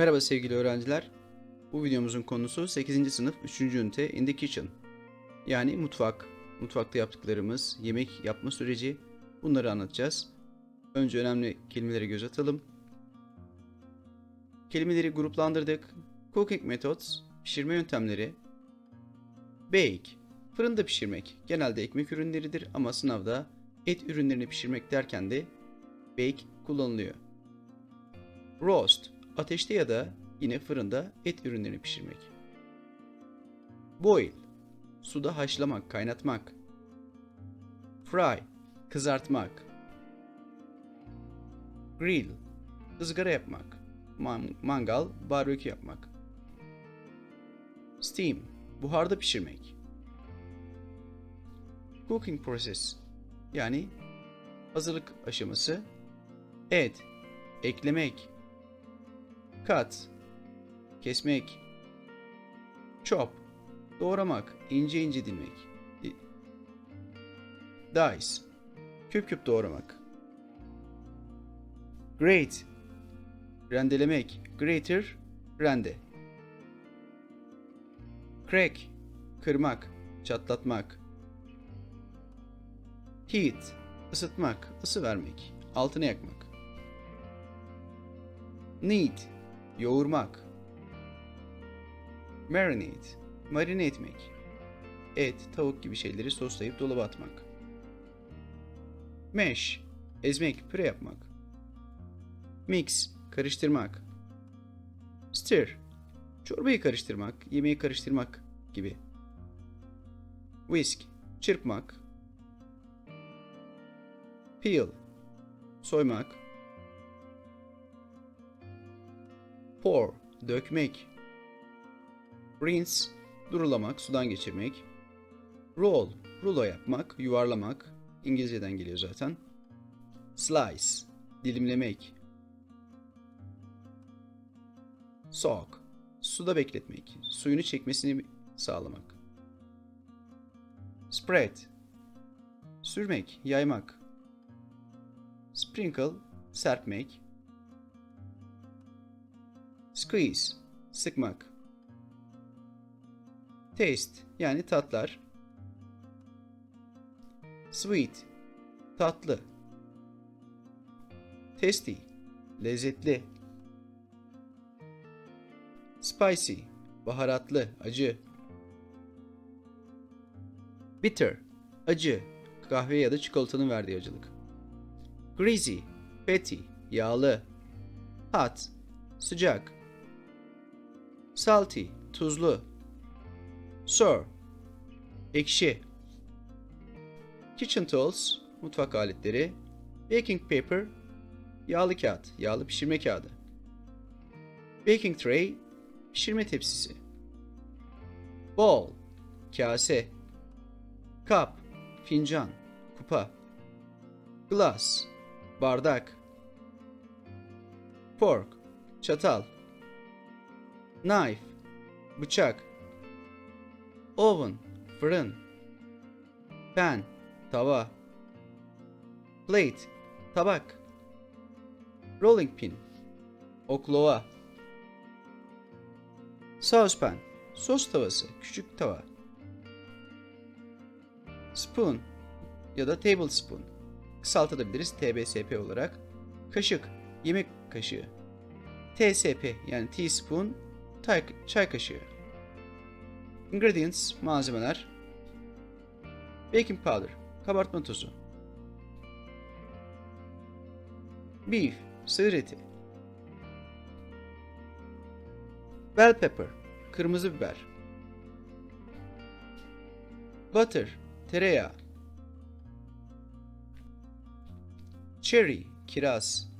Merhaba sevgili öğrenciler. Bu videomuzun konusu 8. sınıf 3. ünite In the Kitchen. Yani mutfak, mutfakta yaptıklarımız, yemek yapma süreci bunları anlatacağız. Önce önemli kelimelere göz atalım. Kelimeleri gruplandırdık. Cooking methods, pişirme yöntemleri. Bake, fırında pişirmek. Genelde ekmek ürünleridir ama sınavda et ürünlerini pişirmek derken de bake kullanılıyor. Roast, ateşte ya da yine fırında et ürünlerini pişirmek. Boil, suda haşlamak, kaynatmak. Fry, kızartmak. Grill, ızgara yapmak. Man- mangal, barbekü yapmak. Steam, buharda pişirmek. Cooking process, yani hazırlık aşaması. Add, eklemek. Cut, kesmek. Chop, doğramak, ince ince dilmek. Di- Dice, küp küp doğramak. Grate, rendelemek. Grater, rende. Crack, kırmak, çatlatmak. Heat, ısıtmak, ısı vermek, altına yakmak. Knead, yoğurmak. Marinate, marine etmek. Et, tavuk gibi şeyleri soslayıp dolaba atmak. Mash, ezmek, püre yapmak. Mix, karıştırmak. Stir, çorbayı karıştırmak, yemeği karıştırmak gibi. Whisk, çırpmak. Peel, soymak. Pour, dökmek. Rinse, durulamak, sudan geçirmek. Roll, rulo yapmak, yuvarlamak. İngilizceden geliyor zaten. Slice, dilimlemek. Soak, suda bekletmek, suyunu çekmesini sağlamak. Spread, sürmek, yaymak. Sprinkle, serpmek. Squeeze, sıkmak. Taste, yani tatlar. Sweet, tatlı. Tasty, lezzetli. Spicy, baharatlı, acı. Bitter, acı, kahve ya da çikolatanın verdiği acılık. Greasy, fatty, yağlı. Hot, sıcak. Salty, tuzlu. Sour, ekşi. Kitchen tools, mutfak aletleri. Baking paper, yağlı kağıt, yağlı pişirme kağıdı. Baking tray, pişirme tepsisi. Bowl, kase. Cup, fincan, kupa. Glass, bardak. Fork, çatal. Knife, bıçak. Oven, fırın. Pan, tava. Plate, tabak. Rolling pin, oklava. Saucepan, sos tavası, küçük tava. Spoon ya da tablespoon, kısaltabiliriz TBSP olarak. Kaşık, yemek kaşığı. TSP yani teaspoon, çay kaşığı. Ingredients, malzemeler. Baking powder, kabartma tozu. Beef, sığır eti. Bell pepper, kırmızı biber. Butter, tereyağı. Cherry, kiraz.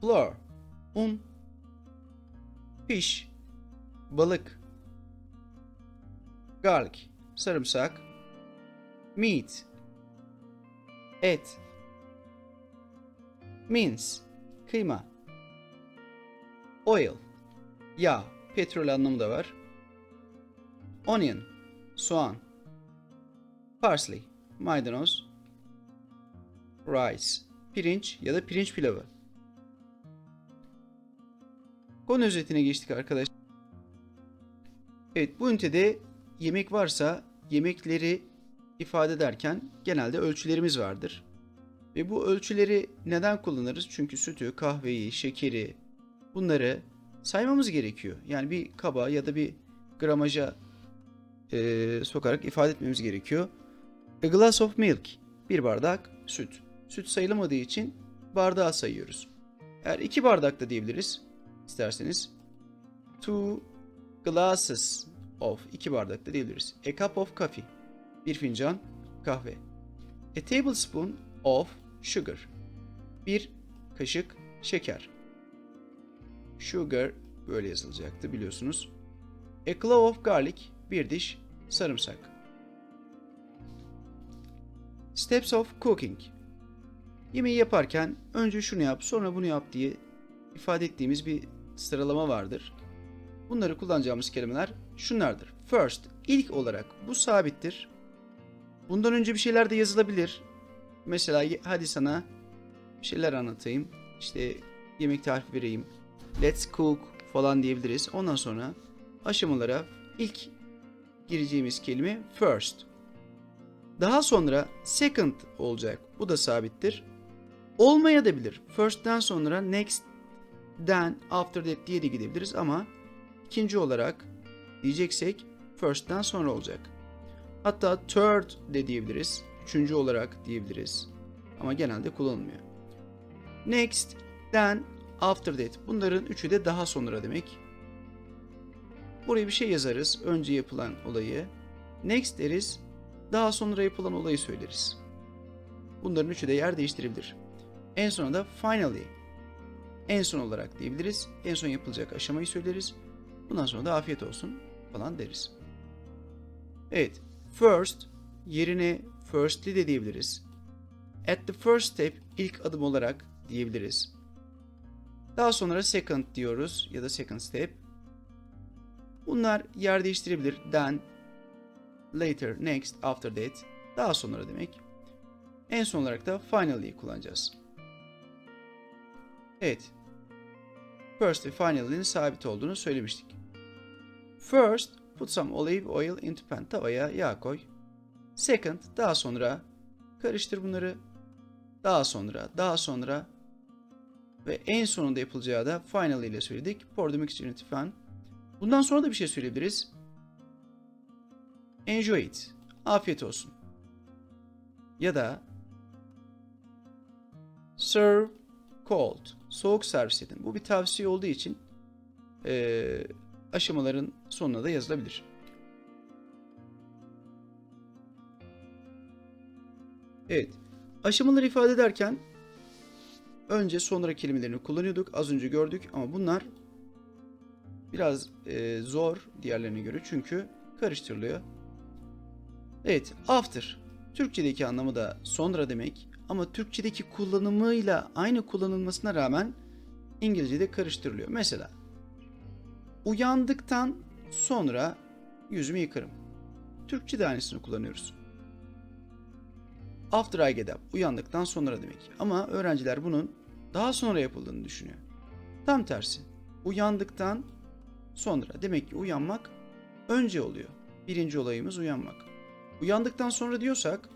Flour, un. Fish, balık. Garlic, sarımsak. Meat, et. Mince, kıyma. Oil, yağ, petrol anlamı da var. Onion, soğan. Parsley, maydanoz. Rice, pirinç ya da pirinç pilavı. Konu özetine geçtik arkadaşlar. Evet bu ünitede yemek varsa yemekleri ifade ederken genelde ölçülerimiz vardır. Ve bu ölçüleri neden kullanırız? Çünkü sütü, kahveyi, şekeri bunları saymamız gerekiyor. Yani bir kaba ya da bir gramaja eee, sokarak ifade etmemiz gerekiyor. A glass of milk. Bir bardak süt. Süt sayılamadığı için bardağa sayıyoruz. Eğer iki bardak da diyebiliriz isterseniz. Two glasses of. iki bardak da diyebiliriz. A cup of coffee. Bir fincan kahve. A tablespoon of sugar. Bir kaşık şeker. Sugar böyle yazılacaktı biliyorsunuz. A clove of garlic. Bir diş sarımsak. Steps of cooking. Yemeği yaparken önce şunu yap, sonra bunu yap diye ifade ettiğimiz bir sıralama vardır. Bunları kullanacağımız kelimeler şunlardır. First, ilk olarak bu sabittir. Bundan önce bir şeyler de yazılabilir. Mesela hadi sana bir şeyler anlatayım. İşte yemek tarifi vereyim. Let's cook falan diyebiliriz. Ondan sonra aşamalara ilk gireceğimiz kelime first. Daha sonra second olacak. Bu da sabittir. Olmaya da bilir. First'ten sonra next, then, after that diye de gidebiliriz ama ikinci olarak diyeceksek first'ten sonra olacak. Hatta third de diyebiliriz. Üçüncü olarak diyebiliriz. Ama genelde kullanılmıyor. Next, then, after that. Bunların üçü de daha sonra demek. Buraya bir şey yazarız. Önce yapılan olayı. Next deriz. Daha sonra yapılan olayı söyleriz. Bunların üçü de yer değiştirebilir. En sona da finally. En son olarak diyebiliriz. En son yapılacak aşamayı söyleriz. Bundan sonra da afiyet olsun falan deriz. Evet. First yerine firstly de diyebiliriz. At the first step ilk adım olarak diyebiliriz. Daha sonra second diyoruz ya da second step. Bunlar yer değiştirebilir. Then, later, next, after that. Daha sonra demek. En son olarak da finally kullanacağız. Evet. First ve finally'nin sabit olduğunu söylemiştik. First, put some olive oil into pan. Tavaya yağ koy. Second, daha sonra karıştır bunları. Daha sonra, daha sonra ve en sonunda yapılacağı da finally ile söyledik. Pour the mixture into pan. Bundan sonra da bir şey söyleyebiliriz. Enjoy it. Afiyet olsun. Ya da serve cold. Soğuk servis edin. Bu bir tavsiye olduğu için eee, aşamaların sonuna da yazılabilir. Evet. Aşamaları ifade ederken önce sonra kelimelerini kullanıyorduk. Az önce gördük ama bunlar biraz e, zor diğerlerine göre çünkü karıştırılıyor. Evet, after. Türkçedeki anlamı da sonra demek ama Türkçedeki kullanımıyla aynı kullanılmasına rağmen İngilizce'de karıştırılıyor. Mesela uyandıktan sonra yüzümü yıkarım. Türkçe'de aynısını kullanıyoruz. After I get up. Uyandıktan sonra demek. Ama öğrenciler bunun daha sonra yapıldığını düşünüyor. Tam tersi. Uyandıktan sonra. Demek ki uyanmak önce oluyor. Birinci olayımız uyanmak. Uyandıktan sonra diyorsak,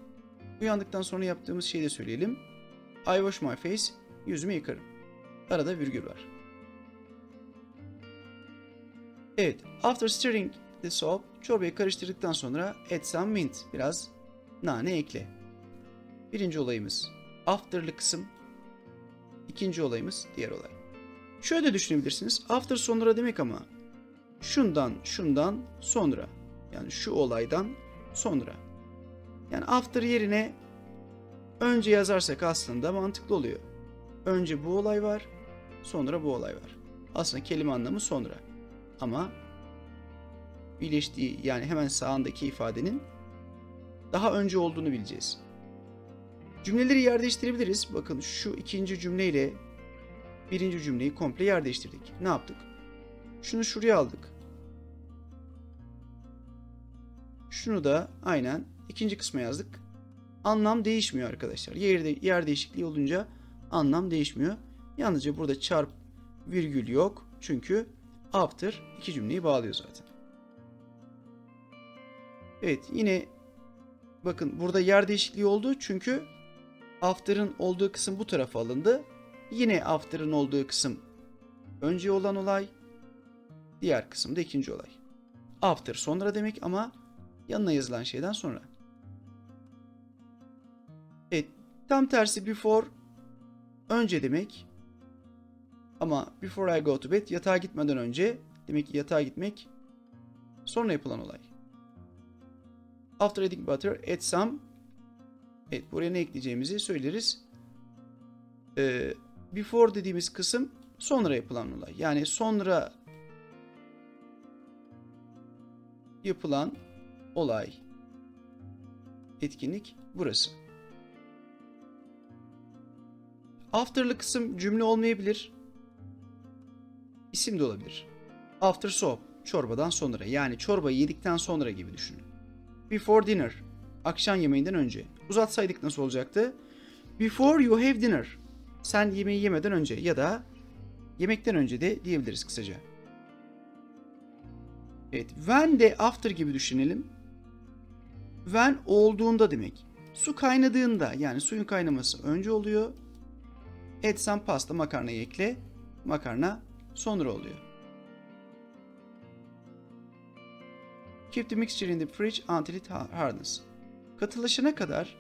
uyandıktan sonra yaptığımız şeyi de söyleyelim. I wash my face, yüzümü yıkarım. Arada virgül var. Evet, after stirring the soap, çorbayı karıştırdıktan sonra add some mint, biraz nane ekle. Birinci olayımız after'lı kısım. İkinci olayımız diğer olay. Şöyle düşünebilirsiniz. After sonra demek ama şundan şundan sonra. Yani şu olaydan sonra. Yani after yerine önce yazarsak aslında mantıklı oluyor. Önce bu olay var, sonra bu olay var. Aslında kelime anlamı sonra. Ama birleştiği yani hemen sağındaki ifadenin daha önce olduğunu bileceğiz. Cümleleri yer değiştirebiliriz. Bakın şu ikinci cümleyle birinci cümleyi komple yer değiştirdik. Ne yaptık? Şunu şuraya aldık. Şunu da aynen ikinci kısma yazdık. Anlam değişmiyor arkadaşlar. Yer, yer değişikliği olunca anlam değişmiyor. Yalnızca burada çarp virgül yok. Çünkü after iki cümleyi bağlıyor zaten. Evet yine bakın burada yer değişikliği oldu çünkü after'ın olduğu kısım bu tarafa alındı. Yine after'ın olduğu kısım önce olan olay, diğer kısım da ikinci olay. After sonra demek ama yanına yazılan şeyden sonra. Tam tersi before önce demek. Ama before I go to bed yatağa gitmeden önce demek ki yatağa gitmek sonra yapılan olay. After adding butter, add some. Evet, buraya ne ekleyeceğimizi söyleriz. Ee, before dediğimiz kısım sonra yapılan olay. Yani sonra yapılan olay, etkinlik burası. After'lı kısım cümle olmayabilir. İsim de olabilir. After soup, çorbadan sonra. Yani çorbayı yedikten sonra gibi düşünün. Before dinner, akşam yemeğinden önce. Uzatsaydık nasıl olacaktı? Before you have dinner, sen yemeği yemeden önce ya da yemekten önce de diyebiliriz kısaca. Evet, when de after gibi düşünelim. When olduğunda demek. Su kaynadığında yani suyun kaynaması önce oluyor. Add some pasta makarnayı ekle. Makarna sonra oluyor. Keep the mixture in the fridge until it hardens. Katılaşana kadar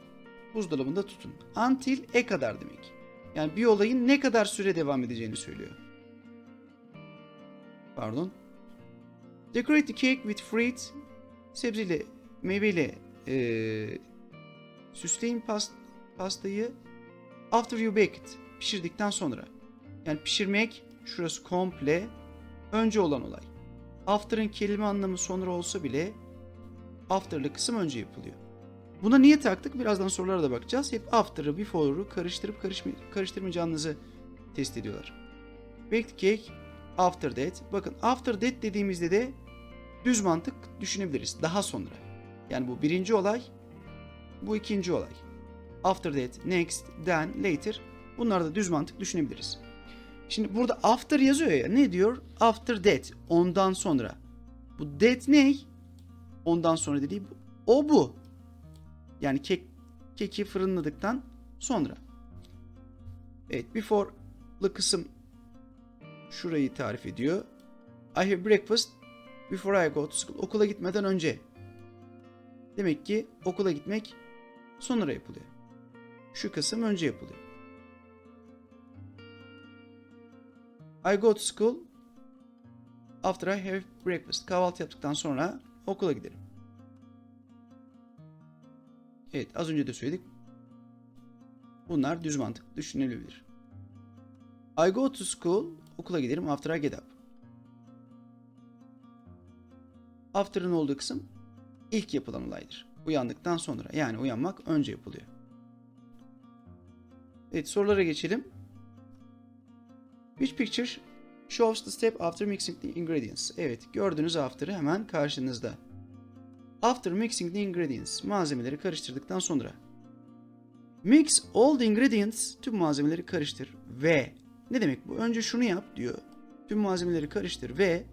buzdolabında tutun. Until e kadar demek. Yani bir olayın ne kadar süre devam edeceğini söylüyor. Pardon. Decorate the cake with fruit. Sebzeyle, meyveyle ee, süsleyin past pastayı. After you bake it. Pişirdikten sonra. Yani pişirmek şurası komple önce olan olay. After'ın kelime anlamı sonra olsa bile after'lı kısım önce yapılıyor. Buna niye taktık? Birazdan sorulara da bakacağız. Hep after'ı, before'u karıştırıp karışmay- karıştırmayacağınızı test ediyorlar. Baked cake after that. Bakın after that dediğimizde de düz mantık düşünebiliriz. Daha sonra. Yani bu birinci olay, bu ikinci olay. After that, next, then, later. Bunlar da düz mantık düşünebiliriz. Şimdi burada after yazıyor ya. Ne diyor? After that. Ondan sonra. Bu that ne? Ondan sonra dediği o bu. Yani kek keki fırınladıktan sonra. Evet, before'lı kısım şurayı tarif ediyor. I have breakfast before I go to school. Okula gitmeden önce. Demek ki okula gitmek sonra yapılıyor. Şu kısım önce yapılıyor. I go to school after I have breakfast. Kahvaltı yaptıktan sonra okula giderim. Evet az önce de söyledik. Bunlar düz mantık düşünülebilir. I go to school okula giderim after I get up. After'ın olduğu kısım ilk yapılan olaydır. Uyandıktan sonra yani uyanmak önce yapılıyor. Evet sorulara geçelim. Which picture shows the step after mixing the ingredients? Evet gördüğünüz after'ı hemen karşınızda. After mixing the ingredients malzemeleri karıştırdıktan sonra. Mix all the ingredients tüm malzemeleri karıştır ve ne demek bu? Önce şunu yap diyor. Tüm malzemeleri karıştır ve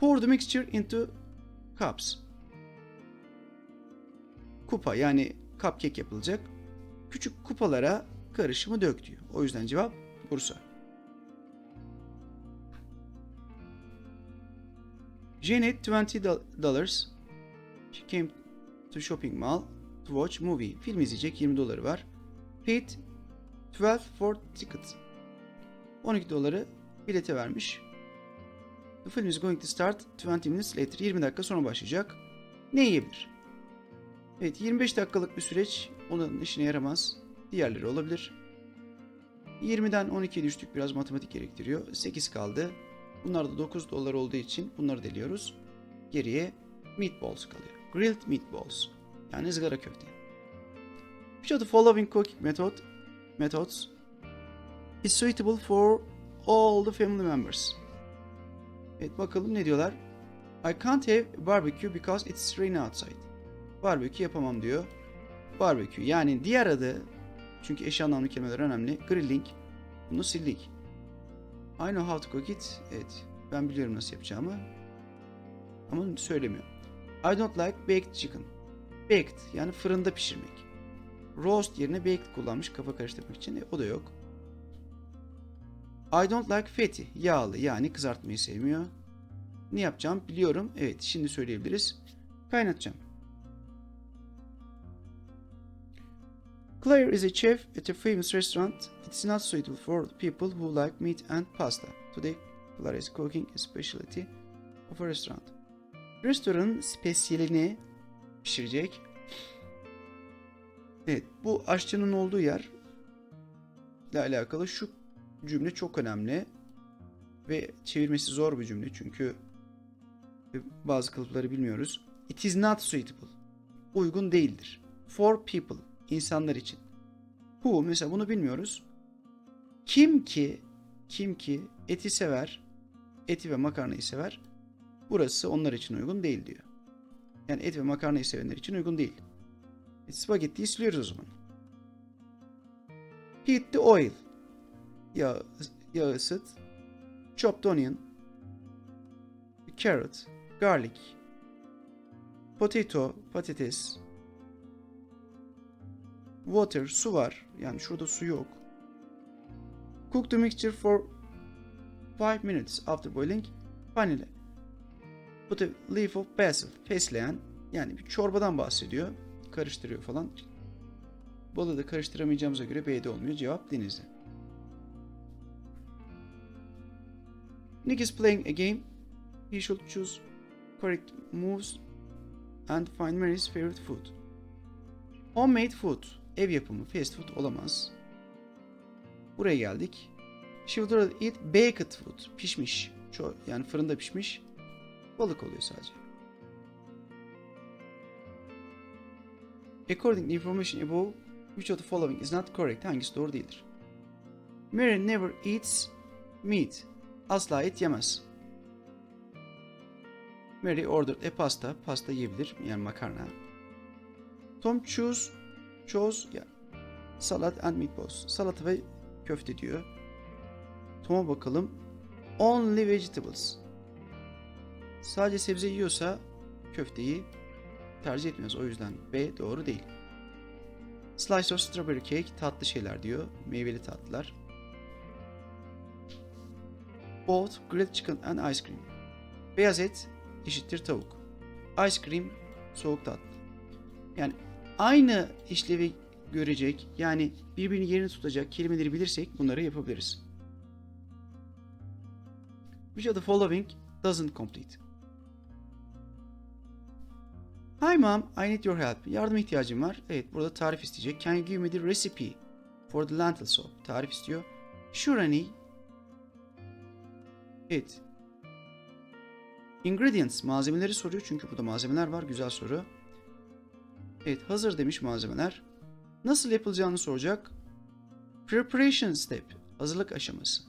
pour the mixture into cups. Kupa yani cupcake yapılacak. Küçük kupalara karışımı dök diyor. O yüzden cevap Bursa. Jane had 20 dollars. She came to shopping mall to watch movie. Film izleyecek 20 doları var. Paid 12 for ticket. 12 doları bilete vermiş. The film is going to start 20 minutes later. 20 dakika sonra başlayacak. Ne yiyebilir? Evet 25 dakikalık bir süreç onun işine yaramaz. Diğerleri olabilir. 20'den 12'ye düştük. Biraz matematik gerektiriyor. 8 kaldı. Bunlar da 9 dolar olduğu için bunları deliyoruz. Geriye meatballs kalıyor. Grilled meatballs. Yani ızgara köfte. Of the following cooking method methods is suitable for all the family members? Evet bakalım ne diyorlar. I can't have barbecue because it's raining outside. Barbekü yapamam diyor. Barbekü yani diğer adı çünkü eş anlamlı kelimeler önemli. Grilling. Bunu sildik. I know how to cook it. Evet. Ben biliyorum nasıl yapacağımı. Ama söylemiyor. I don't like baked chicken. Baked yani fırında pişirmek. Roast yerine baked kullanmış kafa karıştırmak için. E, o da yok. I don't like fatty. Yağlı yani kızartmayı sevmiyor. Ne yapacağım biliyorum. Evet şimdi söyleyebiliriz. Kaynatacağım. Claire is a chef at a famous restaurant. It is not suitable for people who like meat and pasta. Today, Claire is cooking a specialty of a restaurant. Restoranın spesiyelini pişirecek. Evet, bu aşçının olduğu yer ile alakalı şu cümle çok önemli ve çevirmesi zor bir cümle çünkü bazı kalıpları bilmiyoruz. It is not suitable. Uygun değildir. For people. İnsanlar için. Who mesela bunu bilmiyoruz. Kim ki kim ki eti sever, eti ve makarnayı sever. Burası onlar için uygun değil diyor. Yani et ve makarnayı sevenler için uygun değil. E, spagettiyi siliyoruz o zaman. Heat the oil. Yağ, yağı ısıt. Chopped onion. Carrot. Garlic. Potato. Patates. Water. Su var. Yani şurada su yok. Cook the mixture for 5 minutes after boiling. Vanilla. Put a leaf of basil. Fesleğen. Yani bir çorbadan bahsediyor. Karıştırıyor falan. Balığı karıştıramayacağımıza göre B'de olmuyor. Cevap denizde. Nick is playing a game. He should choose correct moves and find Mary's favorite food. Homemade food. Ev yapımı fast food olamaz. Buraya geldik. She would rather eat baked food. Pişmiş. Ço yani fırında pişmiş. Balık oluyor sadece. According to information above, which of the following is not correct? Hangisi doğru değildir? Mary never eats meat. Asla et yemez. Mary ordered a pasta. Pasta yiyebilir. Yani makarna. Tom choose chose ya salad and meatballs. Salata ve köfte diyor. Tom'a bakalım. Only vegetables. Sadece sebze yiyorsa köfteyi tercih etmez. O yüzden B doğru değil. Slice of strawberry cake tatlı şeyler diyor. Meyveli tatlılar. Both grilled chicken and ice cream. Beyaz et eşittir tavuk. Ice cream soğuk tatlı. Yani aynı işlevi görecek yani birbirini yerini tutacak kelimeleri bilirsek bunları yapabiliriz. Which of the following doesn't complete? Hi mom, I need your help. Yardım ihtiyacım var. Evet, burada tarif isteyecek. Can you give me the recipe for the lentil soup? Tarif istiyor. Sure honey. Evet. Ingredients, malzemeleri soruyor çünkü burada malzemeler var. Güzel soru. Evet, hazır demiş malzemeler. Nasıl yapılacağını soracak. Preparation step, hazırlık aşaması.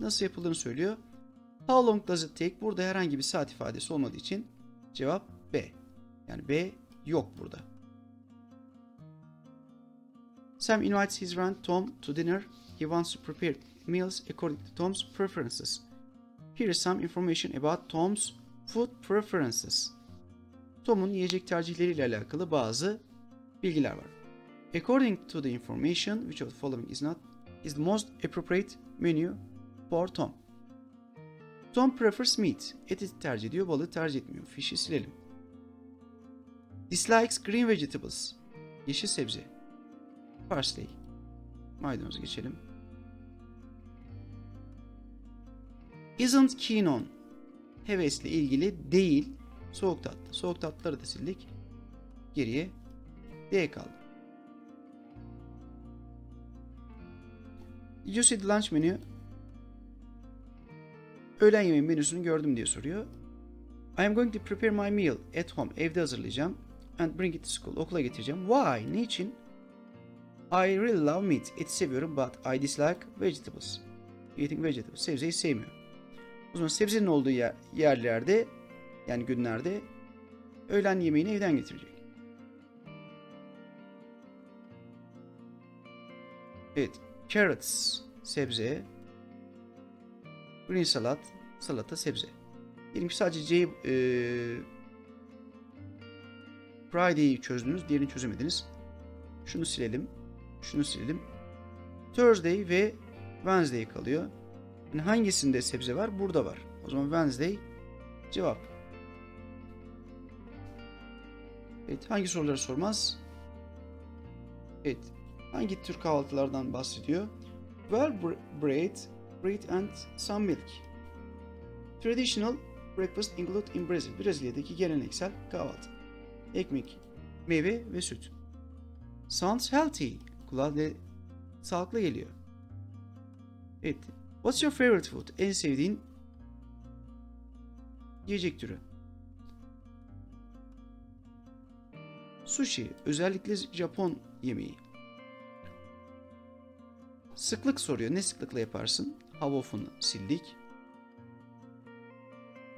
Nasıl yapıldığını söylüyor. How long does it take? Burada herhangi bir saat ifadesi olmadığı için cevap B. Yani B yok burada. Sam invites his friend Tom to dinner. He wants to prepare meals according to Tom's preferences. Here is some information about Tom's food preferences. Tom'un yiyecek tercihleriyle alakalı bazı bilgiler var. According to the information, which of the following is not is the most appropriate menu for Tom? Tom prefers meat. Eti tercih ediyor, balığı tercih etmiyor. Fish'i silelim. Dislikes green vegetables. Yeşil sebze. Parsley. Maydanozu geçelim. Isn't keen on. Hevesle ilgili değil. Soğuk tatlı. Soğuk tatlıları da sildik. Geriye D kaldı. Did you see the lunch menu? Öğlen yemeği menüsünü gördüm diye soruyor. I am going to prepare my meal at home. Evde hazırlayacağım. And bring it to school. Okula getireceğim. Why? Niçin? I really love meat. Eti seviyorum but I dislike vegetables. Eating vegetables. Sebzeyi sevmiyor. O zaman sebzenin olduğu yer, yerlerde yani günlerde öğlen yemeğini evden getirecek. Evet. Carrots sebze. Green salad, salata, sebze. Diyelim ki sadece C'yi e, Friday'i çözdünüz, diğerini çözemediniz. Şunu silelim, şunu silelim. Thursday ve Wednesday kalıyor. Yani hangisinde sebze var? Burada var. O zaman Wednesday cevap. Evet, hangi soruları sormaz? Evet, hangi tür kahvaltılardan bahsediyor? Well bre- bread, bread and some milk. Traditional breakfast include in Brazil. Brezilya'daki geleneksel kahvaltı. Ekmek, meyve ve süt. Sounds healthy. Kulağa sağlıklı geliyor. Evet. What's your favorite food? En sevdiğin yiyecek türü. Sushi, özellikle Japon yemeği. Sıklık soruyor. Ne sıklıkla yaparsın? How often sildik.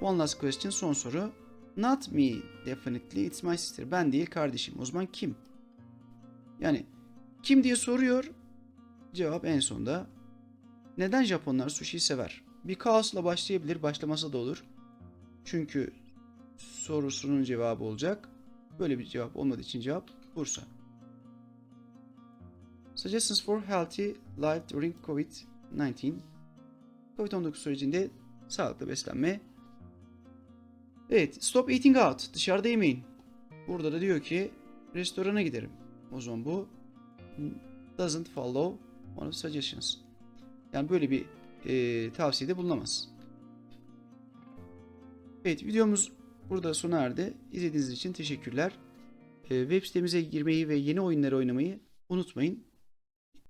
One last question, son soru. Not me, definitely, it's my sister. Ben değil kardeşim. O zaman kim? Yani kim diye soruyor. Cevap en sonda. Neden Japonlar sushi sever? Bir kaosla başlayabilir, başlamasa da olur. Çünkü sorusunun cevabı olacak. Böyle bir cevap olmadığı için cevap Bursa. Suggestions for healthy life during COVID-19. COVID-19 sürecinde sağlıklı beslenme. Evet, stop eating out. Dışarıda yemeyin. Burada da diyor ki restorana giderim. O zaman bu doesn't follow one of suggestions. Yani böyle bir e, tavsiyede bulunamaz. Evet videomuz burada sona erdi. İzlediğiniz için teşekkürler. E, web sitemize girmeyi ve yeni oyunları oynamayı unutmayın.